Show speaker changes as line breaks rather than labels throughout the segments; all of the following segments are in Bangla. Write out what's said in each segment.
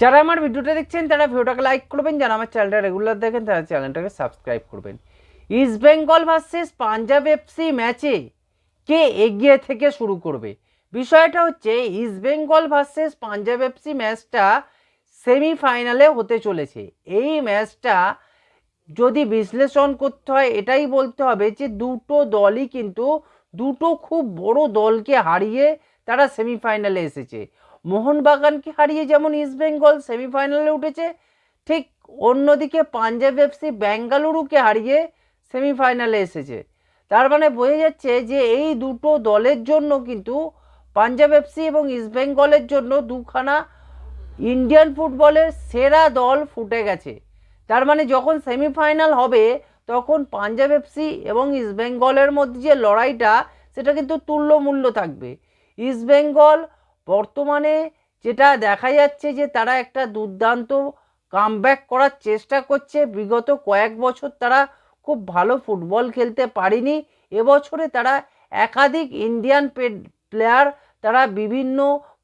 যারা আমার ভিডিওটা দেখছেন, তারা ভিডিওটাকে লাইক করবেন, যারা আমার চ্যানেলটা রেগুলার দেখেন, তারা চ্যানেলটাকে সাবস্ক্রাইব করবেন। East Bengal versus Punjab FC ম্যাচে কে এগিয়ে থেকে শুরু করবে? বিষয়টা হচ্ছে east Bengal versus Punjab FC ম্যাচটা সেমিফাইনালে হতে চলেছে। এই ম্যাচটা যদি বিশ্লেষণ করতে হয়, এটাই বলতে হবে যে দুটো দলই কিন্তু দুটো খুব বড় দলকে হারিয়ে তারা সেমিফাইনালে এসেছে। মোহনবাগানকে হারিয়ে যেমন ইস্টবেঙ্গল সেমিফাইনালে উঠেছে, ঠিক অন্যদিকে পাঞ্জাব এফসি বেঙ্গালুরুকে হারিয়ে সেমিফাইনালে এসেছে। তার মানে বোঝা যাচ্ছে যে এই দুটো দলের জন্য কিন্তু পাঞ্জাব এফসি এবং ইস্টবেঙ্গলের জন্য দুখানা ইন্ডিয়ান ফুটবলের সেরা দল ফুটে গেছে। তার মানে যখন সেমিফাইনাল হবে, তখন পাঞ্জাব এফসি এবং ইস্টবেঙ্গলের মধ্যে যে লড়াইটা, সেটা কিন্তু তুল্যমূল্য থাকবে। ইস্টবেঙ্গল বর্তমানে যেটা দেখা যাচ্ছে যে তারা একটা দুর্দান্ত কামব্যাক করার চেষ্টা করছে। বিগত কয়েক বছর তারা খুব ভালো ফুটবল খেলতে পারেনি। এবছরে তারা একাধিক ইন্ডিয়ান প্লেয়ার তারা বিভিন্ন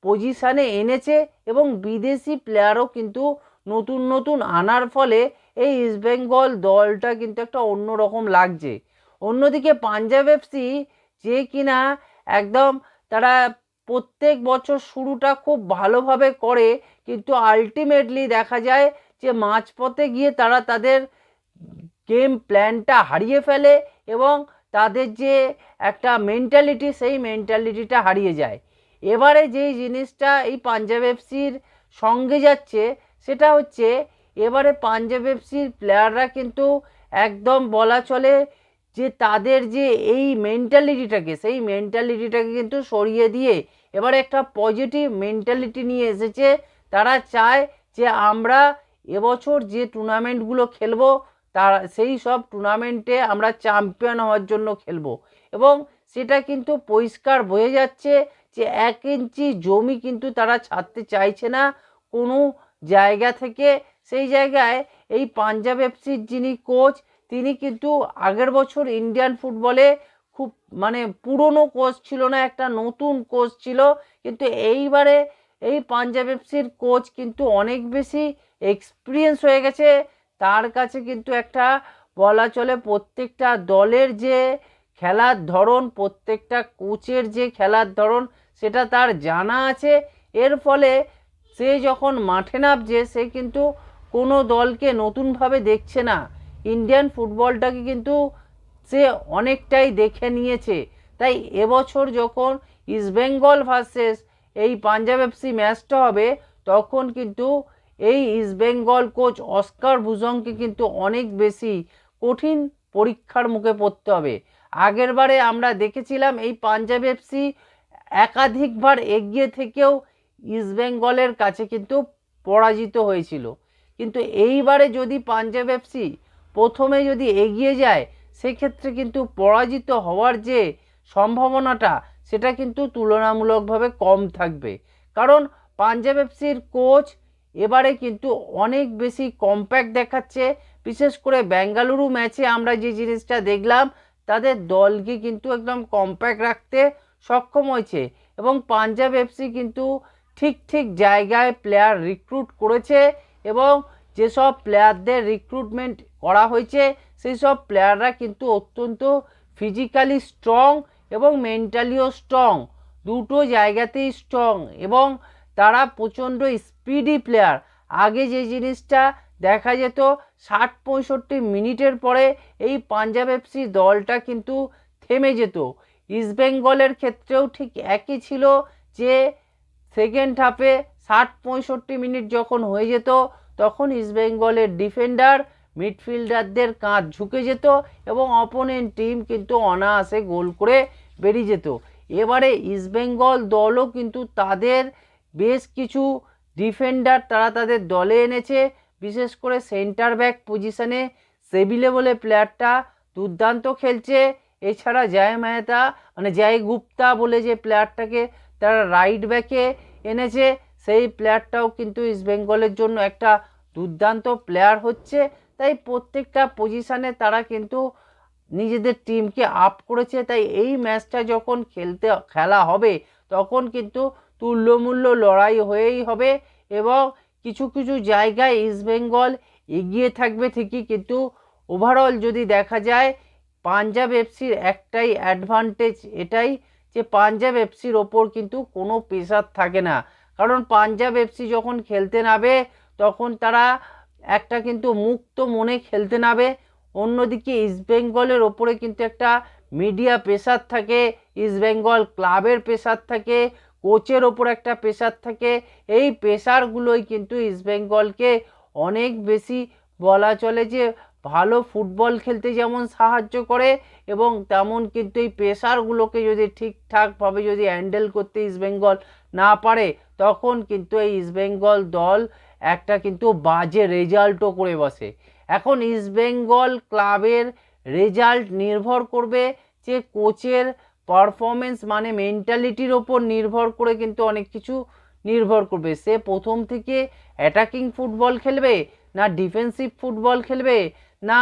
পজিশানে এনেছে এবং বিদেশি প্লেয়ারও কিন্তু নতুন নতুন আনার ফলে এই ইস্টবেঙ্গল দলটা কিন্তু একটা অন্যরকম লাগছে। অন্যদিকে পাঞ্জাব এফসি যে কিনা একদম তারা প্রত্যেক বছর শুরুটা খুব ভালোভাবে করে, কিন্তু আলটিমেটলি দেখা যায় যে মাঝপথে গিয়ে তারা তাদের গেম প্ল্যানটা হারিয়ে ফেলে এবং তাদের যে একটা মেন্টালিটি সেই মেন্টালিটিটা হারিয়ে যায়। এবারে যেই জিনিসটা এই পাঞ্জাব এফসির সঙ্গে যাচ্ছে, সেটা হচ্ছে এবারে পাঞ্জাব এফসির প্লেয়াররা কিন্তু একদম বলা চলে যে তাদের যে এই মেন্টালিটিটাকে সেই মেন্টালিটিটাকে কিন্তু সরিয়ে দিয়ে এবার একটা পজিটিভ মেন্টালিটি নিয়ে এসেছে। তারা চায় যে আমরা এবছর যে টুর্নামেন্টগুলো খেলব, তার, সেই সব টুর্নামেন্টে আমরা চ্যাম্পিয়ন হওয়ার জন্য খেলব। এবং সেটা কিন্তু পরিষ্কার বোঝা যাচ্ছে যে এক ইঞ্চি জমি কিন্তু তারা ছাড়তে চাইছে না। কোনো জায়গা থেকে সেই জায়গায় এই পাঞ্জাব এফসির যিনি কোচ তিনি কিন্তু আগের বছর ইন্ডিয়ান ফুটবলে খুব মানে পুরনো কোচ ছিল না, একটা নতুন কোচ ছিল। কিন্তু এইবারে এই পাঞ্জাব এফসির কোচ কিন্তু অনেক বেশি এক্সপিরিয়েন্স হয়ে গেছে। তার কাছে কিন্তু একটা বলা চলে প্রত্যেকটা দলের যে খেলার ধরন, প্রত্যেকটা কোচের যে খেলার ধরন, সেটা তার জানা আছে। এর ফলে সে যখন মাঠে নামছে, সে কিন্তু কোনো দলকে নতুনভাবে দেখছে না। ইন্ডিয়ান ফুটবলটাকে কিন্তু সে অনেকটাই দেখে নিয়েছে। তাই এবছর যখন ইস্টবেঙ্গল ভার্সেস এই পাঞ্জাব এফসি ম্যাচটা হবে, তখন কিন্তু এই ইস্টবেঙ্গল কোচ অস্কার ভুজংকে কিন্তু অনেক বেশি কঠিন পরীক্ষার মুখে পড়তে হবে। আগেরবারে আমরা দেখেছিলাম এই পাঞ্জাব এফসি একাধিকবার এগিয়ে থেকেও ইস্টবেঙ্গলের কাছে কিন্তু পরাজিত হয়েছিল। কিন্তু এইবারে যদি পাঞ্জাব এফসি প্রথমে যদি এগিয়ে যায়, সেক্ষেত্রে কিন্তু পরাজিত হওয়ার যে সম্ভাবনাটা, সেটা কিন্তু তুলনামূলকভাবে কম থাকবে। কারণ পাঞ্জাব এফসির কোচ এবারে কিন্তু অনেক বেশি কম্প্যাক্ট দেখাচ্ছে। বিশেষ করে বেঙ্গালুরু ম্যাচে আমরা যে জিনিসটা দেখলাম, তাদের দলকে কিন্তু একদম কম্প্যাক্ট রাখতে সক্ষম হয়েছে। এবং পাঞ্জাব এফসি কিন্তু ঠিক ঠিক জায়গায় প্লেয়ার রিক্রুট করেছে এবং যেসব প্লেয়ারদের রিক্রুটমেন্ট করা হয়েছে। সেই সব প্লেয়াররা কিন্তু অত্যন্ত ফিজিক্যালি স্ট্রং এবং মেন্টালিও স্ট্রং দুটো জায়গাতেই স্ট্রং এবং তারা প্রচণ্ড স্পিডি প্লেয়ার আগে যে জিনিসটা দেখা যেত ষাট পঁয়ষট্টি মিনিটের পরে এই পাঞ্জাব এফসি দলটা কিন্তু থেমে যেত। ইস্টবেঙ্গলের ক্ষেত্রেও ঠিক একই ছিল যে সেকেন্ড হাফে ষাট পঁয়ষট্টি মিনিট যখন হয়ে যেত, তখন ইস্টবেঙ্গলের ডিফেন্ডার মিডফিল্ডারদের কাঁধ ঝুঁকে যেত এবং অপোনেন্ট টিম কিন্তু অনায়াসে গোল করে বেরিয়ে যেত। এবারে ইস্টবেঙ্গল দলও কিন্তু তাদের বেশ কিছু ডিফেন্ডার তারা তাদের দলে এনেছে। বিশেষ করে সেন্টার ব্যাক পজিশনে সেবিলে বলে প্লেয়ারটা দুর্দান্ত খেলছে। এছাড়া জয় মেহতা মানে জয় গুপ্তা বলে যে প্লেয়ারটাকে তারা রাইট ব্যাকে এনেছে, সেই প্লেয়ারটাও কিন্তু ইস্টবেঙ্গলের জন্য একটা দুর্দান্ত প্লেয়ার হচ্ছে। তাই প্রত্যেকটা পজিশানে তারা কিন্তু নিজেদের টিমকে আপ করেছে। তাই এই ম্যাচটা যখন খেলতে, খেলা হবে, তখন কিন্তু তুল্যমূল্য লড়াই হয়েই হবে এবং কিছু কিছু জায়গায় ইস্টবেঙ্গল এগিয়ে থাকবে ঠিকই। কিন্তু ওভারঅল যদি দেখা যায় পাঞ্জাব এফসির একটাই অ্যাডভান্টেজ এটাই যে পাঞ্জাব এফসির ওপর কিন্তু কোনো প্রেশার থাকে না। কারণ পাঞ্জাব এফসি যখন খেলতে নামে, তখন তারা একটা কিন্তু মুক্ত মনে খেলতে নামে, অন্যদিকে ইস্টবেঙ্গলের ওপরে কিন্তু একটা মিডিয়া প্রেশার থাকে ইস্টবেঙ্গল ক্লাবের প্রেশার থাকে কোচের ওপর একটা প্রেশার থাকে। এই প্রেশারগুলোই কিন্তু ইস্টবেঙ্গলকে অনেক বেশি বলা চলে যে ভালো ফুটবল খেলতে যেমন সাহায্য করে এবং তেমন কিন্তু এই প্রেশারগুলোকে যদি ঠিকঠাকভাবে যদি হ্যান্ডেল করতে ইস্টবেঙ্গল না পারে, তখন কিন্তু এই ইস্টবেঙ্গল দল একটা কিন্তু বাজে রেজাল্টও করে বসে। এখন ইস্টবেঙ্গল ক্লাবের রেজাল্ট নির্ভর করবে যে কোচের পারফরমেন্স মানে মেন্টালিটির ওপর নির্ভর করে কিন্তু অনেক কিছু নির্ভর করবে। সে প্রথম থেকে অ্যাটাকিং ফুটবল খেলবে, না ডিফেন্সিভ ফুটবল খেলবে, না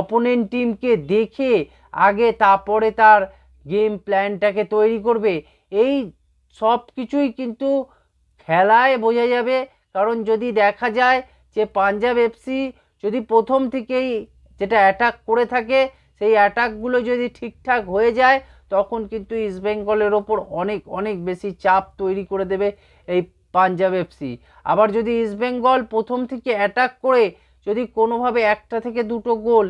অপোনেন্ট টিমকে দেখে আগে তারপরে তার গেম প্ল্যানটাকে তৈরি করবে। এই সব কিছুই কিন্তু খেলায় বোঝা যাবে কারণ যদি দেখা যায় যে পাঞ্জাব এফসি যদি প্রথম থেকেই যেটা অ্যাটাক করে থাকে, সেই অ্যাটাকগুলো যদি ঠিকঠাক হয়ে যায়, তখন কিন্তু ইস্টবেঙ্গলের ওপর অনেক অনেক বেশি চাপ তৈরি করে দেবে এই পাঞ্জাব এফসি আবার যদি ইস্টবেঙ্গল প্রথম থেকে অ্যাটাক করে যদি কোনোভাবে একটা থেকে দুটো গোল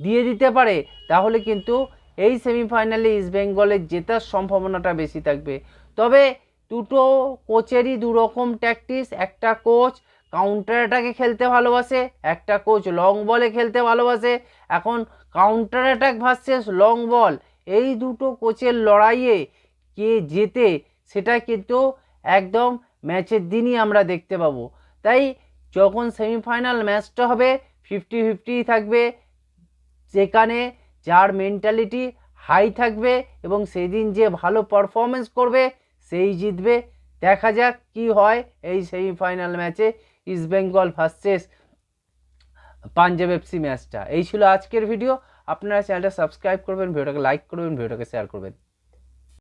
দিয়ে দিতে পারে, তাহলে কিন্তু এই সেমিফাইনালে ইস্টবেঙ্গলের জেতার সম্ভাবনাটা বেশি থাকবে। তবে দুটো কোচেরই দু রকম ট্যাকটিস একটা কোচ কাউন্টার অ্যাটাকে খেলতে ভালোবাসে, একটা কোচ লং বলে খেলতে ভালোবাসে। এখন counter attack versus long ball এই দুটো কোচের লড়াইয়ে কে জেতে সেটা কিন্তু একদম ম্যাচের দিনই আমরা দেখতে পাবো। তাই যখন সেমিফাইনাল ম্যাচটা হবে ফিফটি ফিফটি থাকবে, যেখানে যার মেন্টালিটি হাই থাকবে এবং সেদিন যে ভালো পারফরমেন্স করবে সেই জিতবে। দেখা যাক কি হয় এই সেমিফাইনাল ম্যাচে ইস্টবেঙ্গল ভার্সেস পাঞ্জাব এফসি ম্যাচটা এই ছিল আজকের ভিডিও আপনারা চ্যানেলটা সাবস্ক্রাইব করবেন ভিডিওটাকে লাইক করবেন ভিডিওটাকে শেয়ার করবেন।